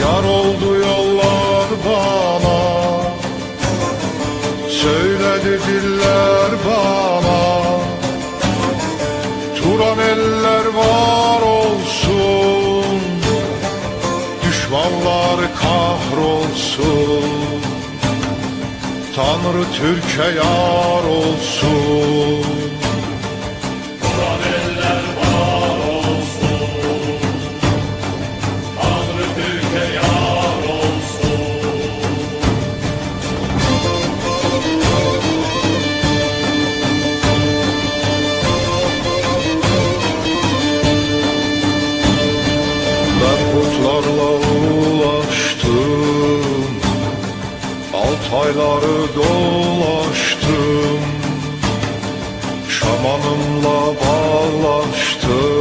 Yar oldu yollar bana. Söyledi diller bana. Turan eller var olsun. Düşmanlar kahrolsun. Tanrı Türkiye yar olsun Hayları dolaştım Şamanımla bağlaştım.